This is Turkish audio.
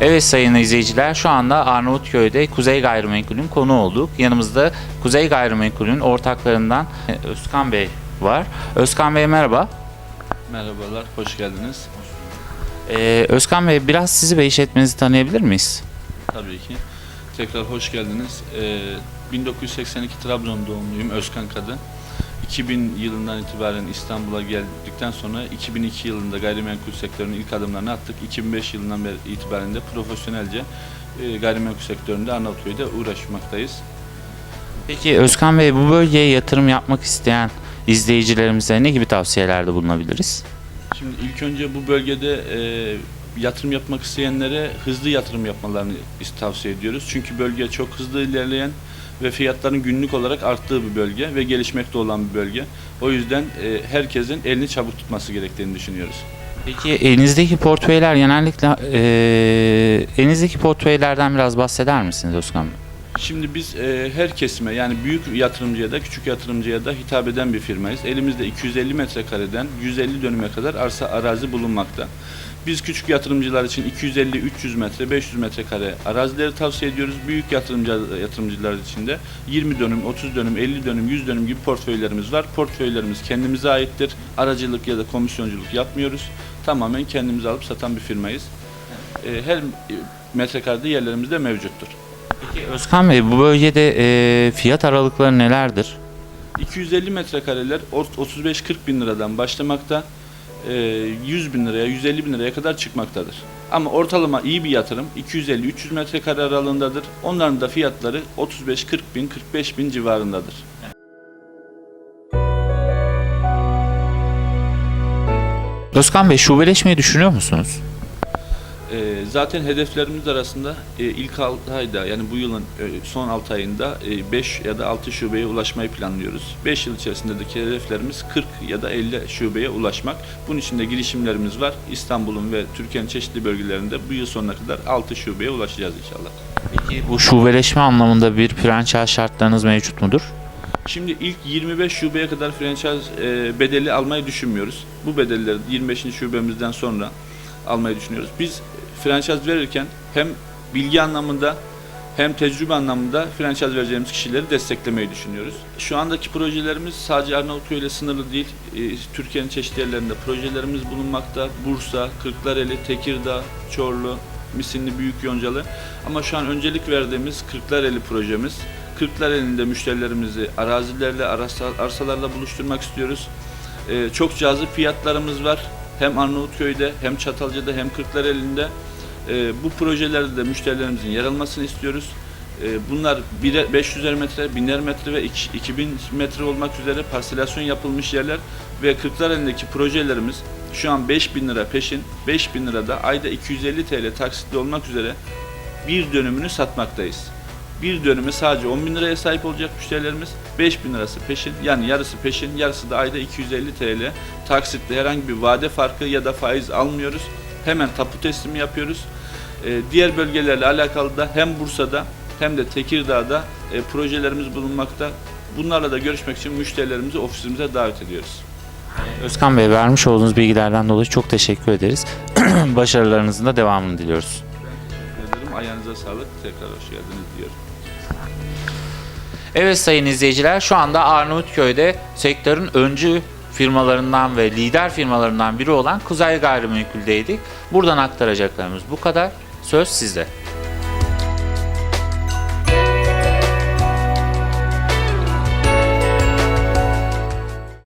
Evet sayın izleyiciler şu anda Arnavutköy'de Kuzey Gayrimenkul'ün konu olduk. Yanımızda Kuzey Gayrimenkul'ün ortaklarından e, Özkan Bey var. Özkan Bey merhaba. Merhabalar, hoş geldiniz. Ee, Özkan Bey biraz sizi ve işletmenizi tanıyabilir miyiz? Tabii ki. Tekrar hoş geldiniz. Ee, 1982 Trabzon doğumluyum, Özkan Kadı. 2000 yılından itibaren İstanbul'a geldikten sonra 2002 yılında gayrimenkul sektörünün ilk adımlarını attık. 2005 yılından beri itibaren de profesyonelce e, gayrimenkul sektöründe Arnavutköy'de uğraşmaktayız. Peki Özkan Bey bu bölgeye yatırım yapmak isteyen izleyicilerimize ne gibi tavsiyelerde bulunabiliriz? Şimdi ilk önce bu bölgede e, yatırım yapmak isteyenlere hızlı yatırım yapmalarını tavsiye ediyoruz. Çünkü bölge çok hızlı ilerleyen ve fiyatların günlük olarak arttığı bir bölge ve gelişmekte olan bir bölge. O yüzden e, herkesin elini çabuk tutması gerektiğini düşünüyoruz. Peki elinizdeki portföyler genellikle e, elinizdeki portföylerden biraz bahseder misiniz Özkan Bey? Şimdi biz e, her kesime yani büyük yatırımcıya da küçük yatırımcıya da hitap eden bir firmayız. Elimizde 250 metrekareden 150 dönüme kadar arsa arazi bulunmakta. Biz küçük yatırımcılar için 250-300 metre, 500 metrekare arazileri tavsiye ediyoruz. Büyük yatırımcı, yatırımcılar için de 20 dönüm, 30 dönüm, 50 dönüm, 100 dönüm gibi portföylerimiz var. Portföylerimiz kendimize aittir. Aracılık ya da komisyonculuk yapmıyoruz. Tamamen kendimiz alıp satan bir firmayız. E, her e, metrekarede yerlerimiz de mevcuttur. Peki Özkan Bey bu bölgede e, fiyat aralıkları nelerdir? 250 metrekareler ort- 35-40 bin liradan başlamakta, 100 bin liraya, 150 bin liraya kadar çıkmaktadır. Ama ortalama iyi bir yatırım 250-300 metrekare aralığındadır. Onların da fiyatları 35-40 bin, 45 bin civarındadır. Özkan Bey şubeleşmeyi düşünüyor musunuz? E, zaten hedeflerimiz arasında e, ilk 6 ayda yani bu yılın e, son 6 ayında 5 ya da 6 şubeye ulaşmayı planlıyoruz. 5 yıl içerisindeki hedeflerimiz 40 ya da 50 şubeye ulaşmak. Bunun için de girişimlerimiz var. İstanbul'un ve Türkiye'nin çeşitli bölgelerinde bu yıl sonuna kadar 6 şubeye ulaşacağız inşallah. Peki bu şubeleşme anlamında bir franchise şartlarınız mevcut mudur? Şimdi ilk 25 şubeye kadar franchise e, bedeli almayı düşünmüyoruz. Bu bedelleri 25. şubemizden sonra almayı düşünüyoruz. Biz franchise verirken hem bilgi anlamında hem tecrübe anlamında franchise vereceğimiz kişileri desteklemeyi düşünüyoruz. Şu andaki projelerimiz sadece Arnavutköy ile sınırlı değil. E, Türkiye'nin çeşitli yerlerinde projelerimiz bulunmakta. Bursa, Kırklareli, Tekirdağ, Çorlu, Misinli, Büyük Yoncalı. Ama şu an öncelik verdiğimiz Kırklareli projemiz. Kırklareli'nde müşterilerimizi arazilerle, arsa- arsalarla buluşturmak istiyoruz. Ee, çok cazip fiyatlarımız var. Hem Arnavutköy'de hem Çatalca'da hem Kırklareli'nde. Ee, bu projelerde de müşterilerimizin yer almasını istiyoruz. Ee, bunlar 500'er metre, 1000'er metre ve iki- 2000 metre olmak üzere parselasyon yapılmış yerler ve Kırklareli'ndeki projelerimiz şu an 5000 lira peşin, 5000 lira da ayda 250 TL taksitli olmak üzere bir dönümünü satmaktayız. Bir dönümü sadece 10 bin liraya sahip olacak müşterilerimiz. 5 bin lirası peşin yani yarısı peşin yarısı da ayda 250 TL taksitle herhangi bir vade farkı ya da faiz almıyoruz. Hemen tapu teslimi yapıyoruz. Ee, diğer bölgelerle alakalı da hem Bursa'da hem de Tekirdağ'da e, projelerimiz bulunmakta. Bunlarla da görüşmek için müşterilerimizi ofisimize davet ediyoruz. Özkan Bey vermiş olduğunuz bilgilerden dolayı çok teşekkür ederiz. Başarılarınızın da devamını diliyoruz. Teşekkür ederim. Ayağınıza sağlık. Tekrar hoş geldiniz diyorum. Evet sayın izleyiciler şu anda Arnavutköy'de sektörün öncü firmalarından ve lider firmalarından biri olan Kuzey Gayrimenkul'deydik. Buradan aktaracaklarımız bu kadar. Söz sizde.